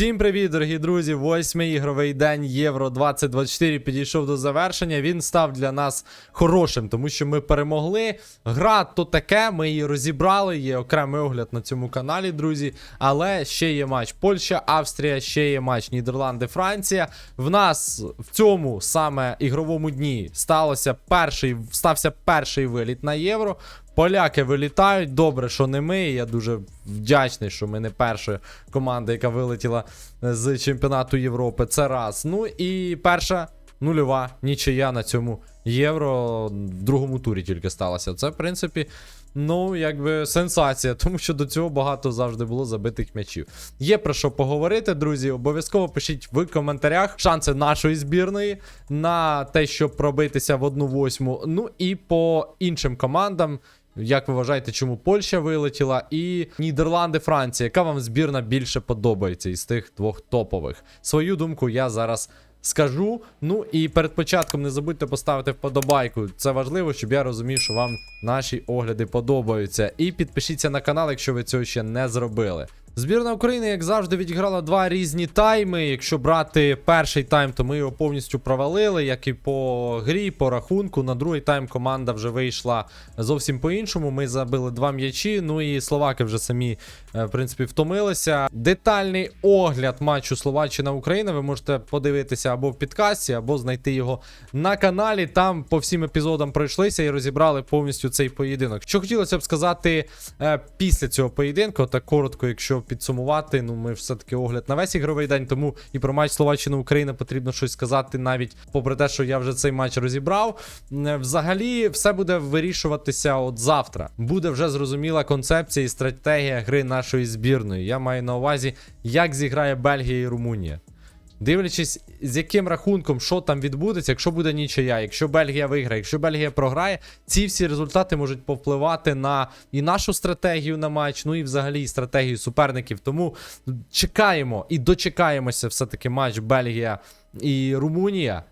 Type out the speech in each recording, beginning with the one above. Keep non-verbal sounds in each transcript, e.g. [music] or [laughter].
Всім привіт, дорогі друзі! Восьмий ігровий день Євро 2024 підійшов до завершення. Він став для нас хорошим, тому що ми перемогли. Гра то таке, ми її розібрали. Є окремий огляд на цьому каналі, друзі. Але ще є матч Польща, Австрія, ще є матч Нідерланди, Франція. В нас в цьому саме ігровому дні сталося перший, стався перший виліт на євро. Поляки вилітають. Добре, що не ми. Я дуже вдячний, що ми не перша команда, яка вилетіла з чемпіонату Європи. Це раз. Ну і перша нульова нічия на цьому євро в другому турі тільки сталося. Це, в принципі, ну, якби сенсація, [laughs] тому що до цього багато завжди було забитих м'ячів. Є про що поговорити, друзі. Обов'язково пишіть в коментарях шанси нашої збірної на те, щоб пробитися в одну восьму. Ну і по іншим командам. Як ви вважаєте, чому Польща вилетіла? І Нідерланди, Франція. Яка вам збірна більше подобається із тих двох топових? Свою думку я зараз скажу. Ну і перед початком не забудьте поставити вподобайку. Це важливо, щоб я розумів, що вам наші огляди подобаються. І підпишіться на канал, якщо ви цього ще не зробили. Збірна України, як завжди, відіграла два різні тайми. Якщо брати перший тайм, то ми його повністю провалили, як і по грі, по рахунку. На другий тайм команда вже вийшла зовсім по-іншому. Ми забили два м'ячі. Ну і словаки вже самі, е, в принципі, втомилися. Детальний огляд матчу Словаччина-Україна. Ви можете подивитися або в підкасті, або знайти його на каналі. Там по всім епізодам пройшлися і розібрали повністю цей поєдинок. Що хотілося б сказати е, після цього поєдинку, так коротко, якщо підсумувати, ну ми все-таки огляд на весь ігровий день, тому і про матч Словаччина-Україна потрібно щось сказати, навіть попри те, що я вже цей матч розібрав. Е, Взагалі, все буде вирішуватися от завтра. Буде вже зрозуміла концепція і стратегія гри нашої збірної. Я маю на увазі, як зіграє Бельгія і Румунія. Дивлячись, з яким рахунком, що там відбудеться, якщо буде нічия, якщо Бельгія виграє, якщо Бельгія програє, ці всі результати можуть повпливати на і нашу стратегію на матч, ну і взагалі стратегію суперників. Тому чекаємо і дочекаємося все-таки матч Бельгія і Румунія.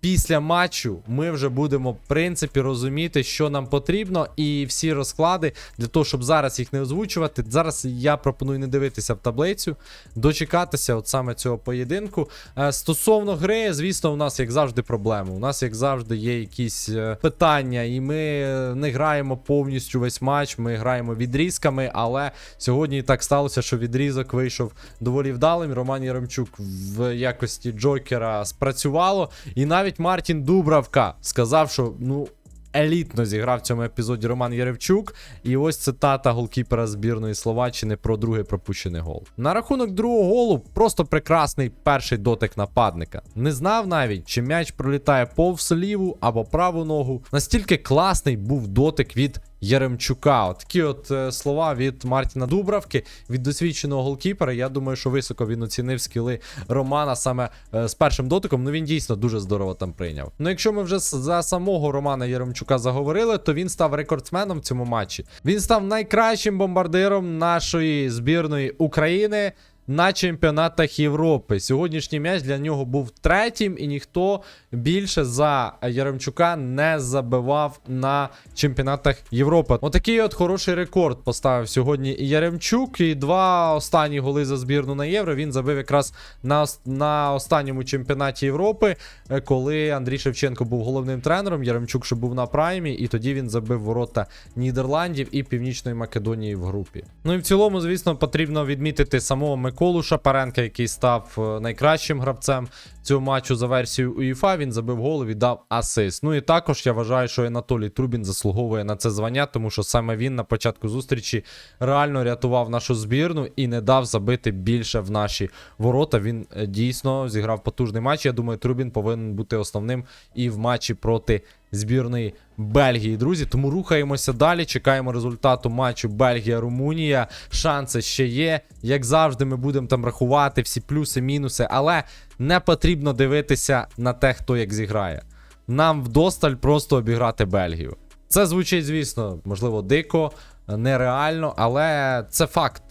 Після матчу ми вже будемо, в принципі, розуміти, що нам потрібно, і всі розклади для того, щоб зараз їх не озвучувати. Зараз я пропоную не дивитися в таблицю, дочекатися от саме цього поєдинку. Е, стосовно гри, звісно, у нас як завжди проблеми. У нас як завжди є якісь е, питання, і ми е, не граємо повністю весь матч. Ми граємо відрізками, але сьогодні так сталося, що відрізок вийшов доволі вдалим. Роман Яремчук в якості Джокера спрацювало, і навіть Мартін Дубравка сказав, що ну. Елітно зіграв в цьому епізоді Роман Яревчук. І ось цитата голкіпера збірної Словаччини про другий пропущений гол. На рахунок другого голу просто прекрасний перший дотик нападника. Не знав навіть, чи м'яч пролітає повз ліву або праву ногу. Настільки класний був дотик від Яремчука. От такі от е, слова від Мартіна Дубравки, від досвідченого голкіпера. Я думаю, що високо він оцінив скіли Романа саме е, з першим дотиком. Ну він дійсно дуже здорово там прийняв. Ну, якщо ми вже за самого Романа Яремчука заговорили, то він став рекордсменом в цьому матчі. Він став найкращим бомбардиром нашої збірної України. На чемпіонатах Європи. Сьогоднішній м'яч для нього був третім, і ніхто більше за Яремчука не забивав на чемпіонатах Європи. Отакий от хороший рекорд поставив сьогодні Яремчук. І два останні голи за збірну на євро він забив якраз на, на останньому чемпіонаті Європи, е, коли Андрій Шевченко був головним тренером. Яремчук ще був на праймі, і тоді він забив ворота Нідерландів і Північної Македонії в групі. Ну і в цілому, звісно, потрібно відмітити самого Миколу Шапаренка, який став е, найкращим гравцем цього матчу за версією УЄФА. Він забив гол і віддав асист. Ну і також я вважаю, що Анатолій Трубін заслуговує на це звання, тому що саме він на початку зустрічі реально рятував нашу збірну і не дав забити більше в наші ворота. Він е, дійсно зіграв потужний матч. Я думаю, Трубін повинен бути основним і в матчі проти збірної Бельгії, друзі. Тому рухаємося далі. Чекаємо результату матчу Бельгія-Румунія. Шанси ще є. Як завжди, ми будемо там рахувати всі плюси, мінуси, але не потрібно дивитися на те, хто як зіграє. Нам вдосталь просто обіграти Бельгію. Це звучить, звісно, можливо, дико, нереально, але це факт.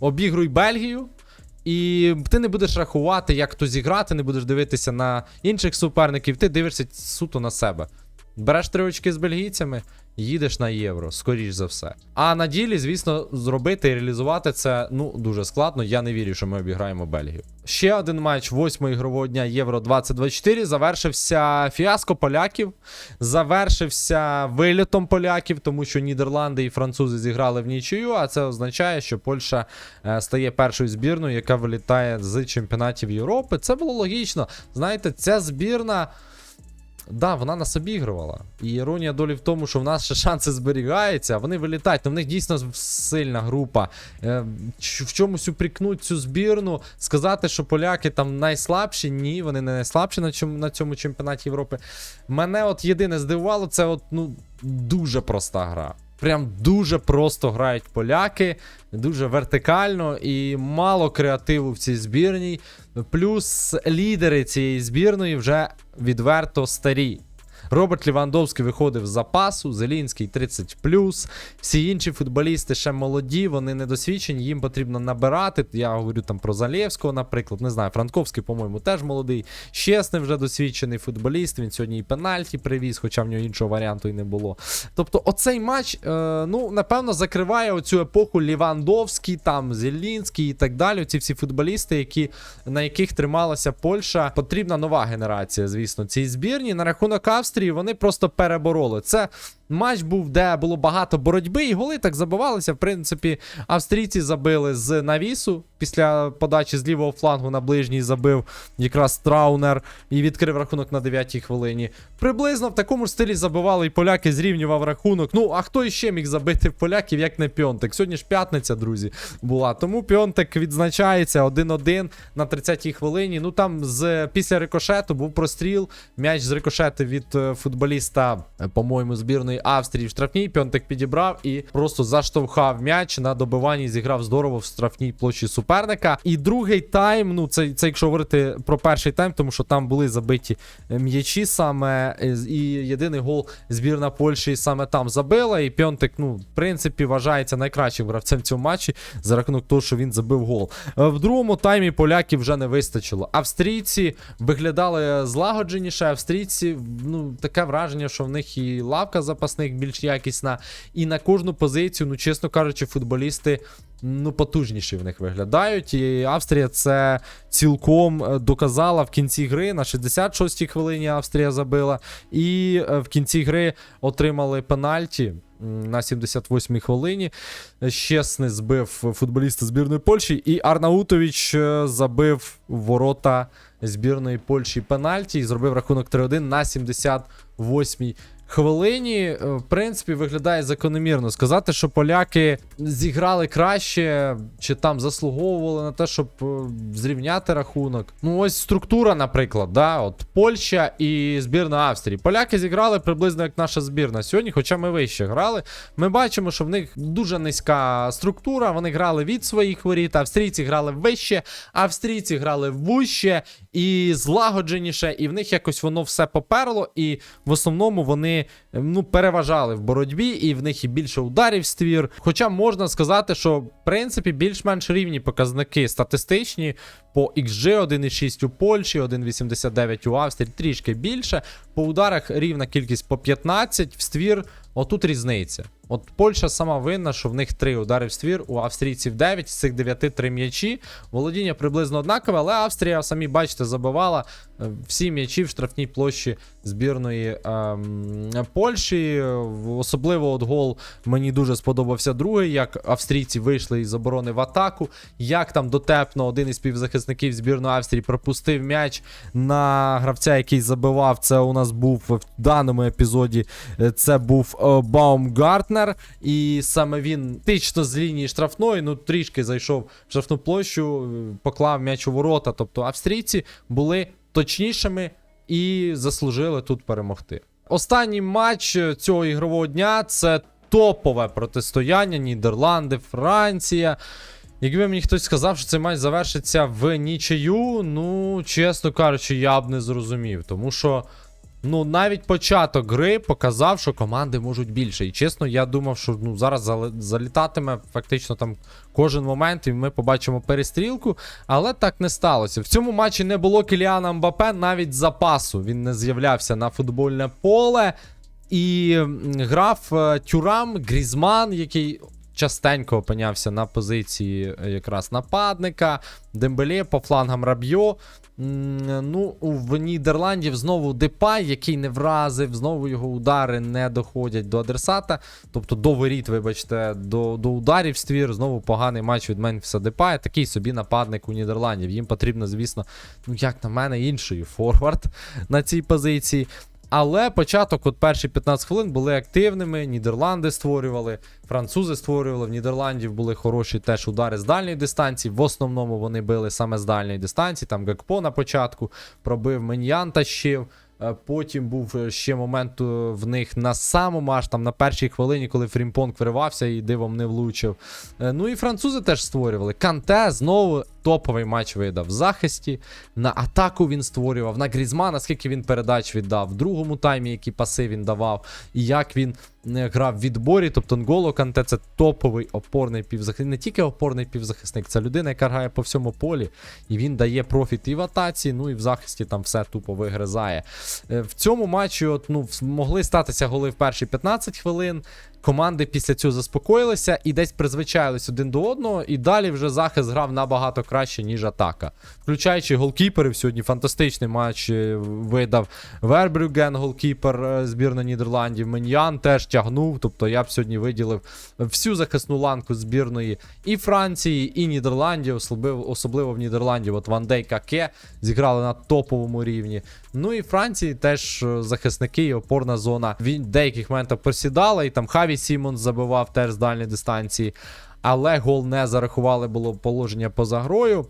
Обігруй Бельгію. І ти не будеш рахувати, як хто зіграти, не будеш дивитися на інших суперників, ти дивишся суто на себе. Береш три очки з бельгійцями їдеш на євро, скоріш за все. А на ділі, звісно, зробити і реалізувати це ну дуже складно. Я не вірю, що ми обіграємо Бельгію. Ще один матч восьмого ігрового дня Євро 2024 завершився фіаско поляків, завершився вилітом поляків, тому що Нідерланди і французи зіграли в нічию, а це означає, що Польща е, стає першою збірною, яка вилітає з чемпіонатів Європи. Це було логічно. Знаєте, ця збірна. Да, вона нас обігрувала. І іронія долі в тому, що в нас ще шанси зберігаються, вони вилітають. Ну, в них дійсно сильна група. Е, в чомусь упрікнуть цю збірну, сказати, що поляки там найслабші. Ні, вони не найслабші на цьому, на цьому чемпіонаті Європи. Мене от єдине здивувало, це от, ну, дуже проста гра. Прям дуже просто грають поляки, дуже вертикально і мало креативу в цій збірній. Плюс лідери цієї збірної вже відверто старі. Роберт Лівандовський виходив з запасу, Зелінський 30 Всі інші футболісти ще молоді, вони недосвідчені, їм потрібно набирати. Я говорю там про Залєвського, наприклад. Не знаю, Франковський, по-моєму, теж молодий. Щесний вже досвідчений футболіст. Він сьогодні і пенальті привіз, хоча в нього іншого варіанту і не було. Тобто, оцей матч, е, ну, напевно, закриває оцю епоху Лівандовський, там Зелінський і так далі. Ці всі футболісти, які, на яких трималася Польща. Потрібна нова генерація, звісно, цій збірні. На рахунок Австрії вони просто перебороли. Це матч був, де було багато боротьби, і голи так забивалися. В принципі, австрійці забили з навісу. Після подачі з лівого флангу на ближній забив якраз Траунер і відкрив рахунок на 9-й хвилині. Приблизно в такому ж стилі забивали і поляки зрівнював рахунок. Ну, а хто іще міг забити поляків, як не Піонтек? Сьогодні ж п'ятниця, друзі, була. Тому Піонтек відзначається 1-1 на 30-й хвилині. Ну там з після рикошету був простріл. М'яч з рикошету від е, футболіста, е, по-моєму, збірної Австрії в штрафній. Піонтек підібрав і просто заштовхав м'яч на добиванні. Зіграв здорово в штрафній площі суперника. І другий тайм, ну це, це якщо говорити про перший тайм, тому що там були забиті е, м'ячі саме. е, І єдиний гол збірна Польщі саме там забила. І Піонтек, ну, в принципі, вважається найкращим гравцем в цьому матчі за рахунок того, що він забив гол. Е, В другому таймі поляків вже не вистачило. Австрійці виглядали злагодженіше. Австрійці, ну, таке враження, що в них і лавка запасних більш якісна, і на кожну позицію, ну, чесно кажучи, футболісти. Ну, потужніші в них виглядають. І Австрія це цілком е, доказала в кінці гри. На 66-й хвилині Австрія забила. І е, в кінці гри отримали пенальті на 78-й хвилині. Щесний збив футболіста збірної Польщі, і Арнаутович е, забив ворота збірної Польщі пенальті і зробив рахунок 3-1 на 78-й хвилині. Е, В принципі, виглядає закономірно. Сказати, що поляки зіграли краще, чи там заслуговували на те, щоб е, зрівняти рахунок. Ну, ось структура, наприклад, да, от Польща і збірна Австрії. Поляки зіграли приблизно як наша збірна сьогодні, хоча ми вище грали. Ми бачимо, що в них дуже низька структура. Вони грали від своїх воріт, австрійці грали вище, австрійці грали вище і злагодженіше, і в них якось воно все поперло. І в основному ну, переважали в боротьбі, і в них і більше ударів ствір. Хоча можна сказати, що в принципі більш-менш рівні показники статистичні. По XG 1,6 у Польщі, 1,89 у Австрії, трішки більше. По ударах рівна кількість по 15, в ствір отут різниця. От Польща сама винна, що в них 3 удари в ствір, у австрійців 9, з цих 9 3 м'ячі. Володіння приблизно однакове, але Австрія, самі бачите, забивала е, всі м'ячі в штрафній площі збірної ем, Польщі. Особливо от гол мені дуже сподобався другий, як австрійці вийшли із оборони в атаку. Як там дотепно один із півзахисників збірної Австрії пропустив м'яч на гравця, який забивав. Це у нас був в даному епізоді. е, Це був е, Баумгартнер. І саме він тично з лінії штрафної, ну трішки зайшов в штрафну площу, е, поклав м'яч у ворота. Тобто австрійці були точнішими і заслужили тут перемогти. Останній матч цього ігрового дня це топове протистояння Нідерланди, Франція. Якби мені хтось сказав, що цей матч завершиться в нічию, ну, чесно кажучи, я б не зрозумів. Тому що, ну, навіть початок гри показав, що команди можуть більше. І чесно, я думав, що ну, зараз залітатиме фактично там кожен момент, і ми побачимо перестрілку. Але так не сталося. В цьому матчі не було Кіліана Мбапе навіть запасу. Він не з'являвся на футбольне поле. І грав е, Тюрам, Грізман, який частенько опинявся на позиції е, якраз нападника, Дембеле по флангам Рабьо. Ну, в Нідерландів знову Депай, який не вразив, знову його удари не доходять до адресата. Тобто до воріт, вибачте, до, до ударів ствір. Знову поганий матч від Менфіса Депая. Такий собі нападник у Нідерландів. Їм потрібно, звісно, ну як на мене, інший форвард на цій позиції. Але початок, от перші 15 хвилин були активними. Нідерланди створювали, французи створювали. В Нідерландів були хороші теж удари з дальньої дистанції. В основному вони били саме з дальньої дистанції. Там Гекпо на початку пробив Меньян тащив. Е, Потім був е, ще момент е, в них на самому аж там на першій хвилині, коли Фрімпонг виривався і дивом не влучив. Ну і французи теж створювали. Канте знову топовий матч видав в захисті. На атаку він створював. На Грізмана, скільки він передач віддав в другому таймі, які паси він давав, і як він е, грав в відборі. Тобто Нголо Канте це топовий опорний півзахисник. Не тільки опорний півзахисник, це людина, яка грає по всьому полі, і він дає профіт і в атаці, ну і в захисті там все тупо вигризає. Е, В цьому матчі от, ну, могли статися голи в перші 15 хвилин. Команди після цього заспокоїлися і десь призвичаїлись один до одного, і далі вже захист грав набагато краще, ніж атака. Включаючи голкіперів, сьогодні фантастичний матч е, видав Вербрюген, голкіпер е, збірної Нідерландів. Меньян теж тягнув. Тобто я б сьогодні виділив всю захисну ланку збірної і Франції, і Нідерландів, особливо, в Нідерландів. От Ван Дейк Аке зіграли на топовому рівні. Ну і Франції теж е, захисники і опорна зона. Він деяких моментах просідала, і там Хаві Сімонс забивав теж з дальньої дистанції. Але гол не зарахували, було положення поза грою.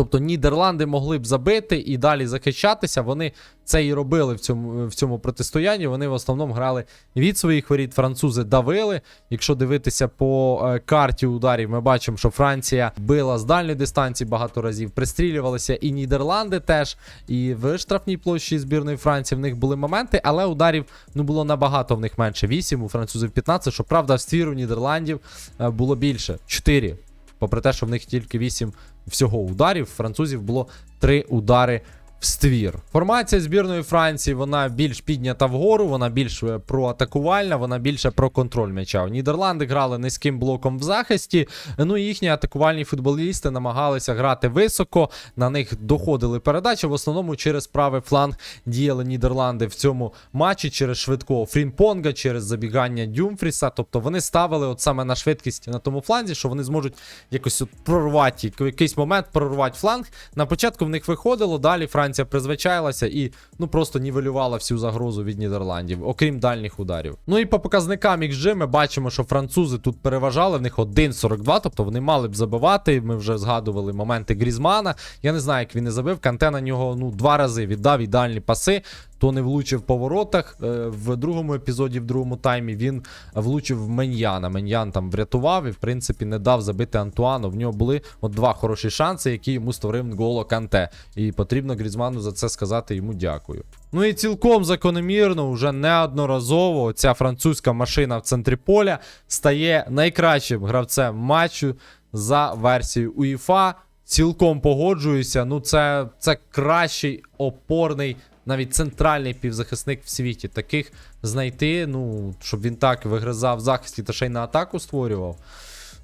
Тобто Нідерланди могли б забити і далі захищатися. Вони це і робили в цьому, в цьому протистоянні. Вони в основному грали від своїх воріт. Французи давили. Якщо дивитися по е, карті ударів, ми бачимо, що Франція била з дальньої дистанції багато разів, пристрілювалися і Нідерланди теж. І в штрафній площі збірної Франції в них були моменти, але ударів ну було набагато в них менше. 8, у французів 15. Щоправда, в ствіру Нідерландів е, було більше 4. Попри те, що в них тільки 8 всього ударів, французів було три удари в ствір. Формація збірної Франції вона більш піднята вгору, вона більш е, проатакувальна, вона більше про контроль м'яча. Нідерланди грали низьким блоком в захисті. Ну і їхні атакувальні футболісти намагалися грати високо. На них доходили передачі. В основному через правий фланг діяли Нідерланди в цьому матчі через швидкого Фрімпонга, через забігання Дюмфріса. Тобто вони ставили от саме на швидкість на тому фланзі, що вони зможуть якось от прорвати якийсь момент прорвати фланг. На початку в них виходило, далі Франція призвичаїлася і ну просто нівелювала всю загрозу від Нідерландів, окрім дальніх ударів. Ну і по показникам XG ми бачимо, що французи тут переважали, в них 1.42, тобто вони мали б забивати. Ми вже згадували моменти Грізмана. Я не знаю, як він не забив. Канте на нього ну два рази віддав ідеальні паси. То не влучив по воротах. Е, В другому епізоді, в другому таймі, він влучив в Меньяна. Меньян там врятував і, в принципі, не дав забити Антуану. В нього були от два хороші шанси, які йому створив Нголо Канте. І потрібно Грізману за це сказати йому дякую. Ну і цілком закономірно, вже неодноразово ця французька машина в центрі поля стає найкращим гравцем матчу за версією УЄФА. Цілком погоджуюся. Ну, це, це кращий опорний, навіть центральний півзахисник в світі. Таких знайти, ну, щоб він так вигризав захисті та ще й на атаку створював.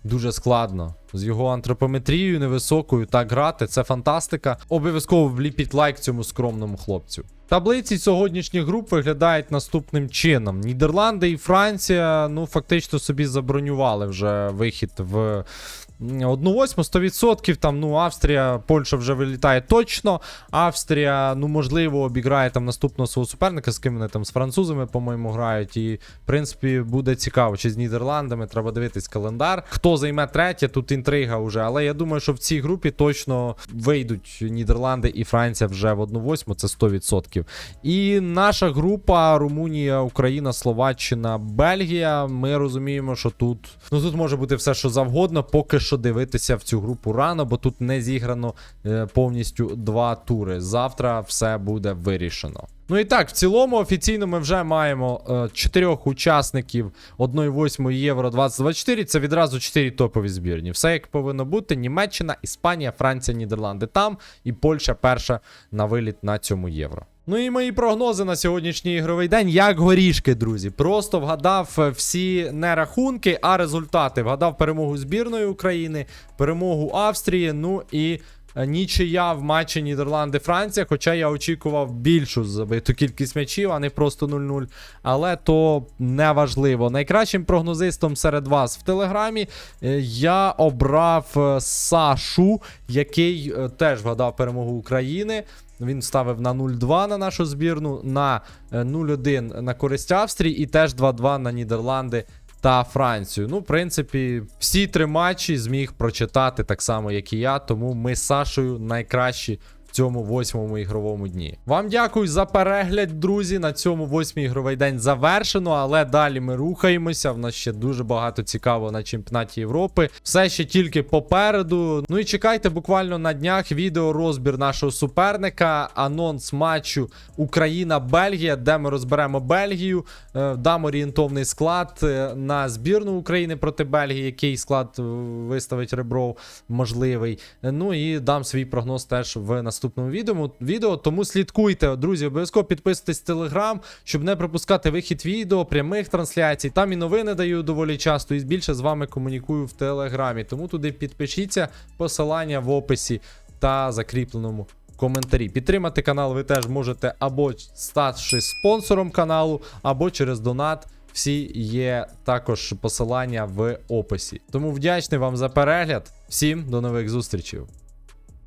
Дуже складно. З його антропометрією невисокою так грати, це фантастика. Обов'язково вліпіть лайк цьому скромному хлопцю. Таблиці сьогоднішніх груп виглядають наступним чином: Нідерланди і Франція, ну фактично собі забронювали вже вихід в 1-8, 100%. Там, ну, Австрія, Польща вже вилітає точно. Австрія, ну, можливо, обіграє там наступного свого суперника, з ким вони там з французами, по-моєму, грають. І, в принципі, буде цікаво, чи з Нідерландами треба дивитись календар. Хто займе третє, тут інтрига вже. Але я думаю, що в цій групі точно вийдуть Нідерланди і Франція вже в 1-8, це 100%. І наша група Румунія, Україна, Словаччина, Бельгія. Ми розуміємо, що тут ну тут може бути все, що завгодно. Поки що дивитися в цю групу рано, бо тут не зіграно е, повністю два тури. Завтра все буде вирішено. Ну і так, в цілому офіційно ми вже маємо е, чотирьох учасників 1-8 Євро 2024. Це відразу чотири топові збірні. Все як повинно бути: Німеччина, Іспанія, Франція, Нідерланди там і Польща перша на виліт на цьому євро. Ну і мої прогнози на сьогоднішній ігровий день, як горішки, друзі. Просто вгадав е, всі не рахунки, а результати. Вгадав перемогу збірної України, перемогу Австрії, ну і е, нічия в матчі Нідерланди-Франція. Хоча я очікував більшу забиту кількість м'ячів, а не просто 0-0. Але то не важливо. Найкращим прогнозистом серед вас в телеграмі е, я обрав е, Сашу, який е, теж вгадав перемогу України. Він ставив на 0-2 на нашу збірну, на е, 0-1 на користь Австрії і теж 2-2 на Нідерланди та Францію. Ну, в принципі, всі три матчі зміг прочитати так само, як і я. Тому ми з Сашою найкращі цьому восьмому ігровому дні. Вам дякую за перегляд, друзі. На цьому восьмий ігровий день завершено, але далі ми рухаємося. В нас ще дуже багато цікавого на чемпіонаті Європи. Все ще тільки попереду. Ну і чекайте буквально на днях відео розбір нашого суперника, анонс матчу Україна-Бельгія, де ми розберемо Бельгію, е, дам орієнтовний склад е, на збірну України проти Бельгії, який склад е, виставить Ребров можливий. Ну і дам свій прогноз теж в наступному відео. відео. Тому слідкуйте, друзі, обов'язково підписуйтесь в Телеграм, щоб не пропускати вихід відео, прямих трансляцій. Там і новини даю доволі часто, і більше з вами комунікую в Телеграмі. Тому туди підпишіться, посилання в описі та закріпленому коментарі. Підтримати канал ви теж можете або ставши спонсором каналу, або через донат. Всі є також посилання в описі. Тому вдячний вам за перегляд. Всім до нових зустрічей.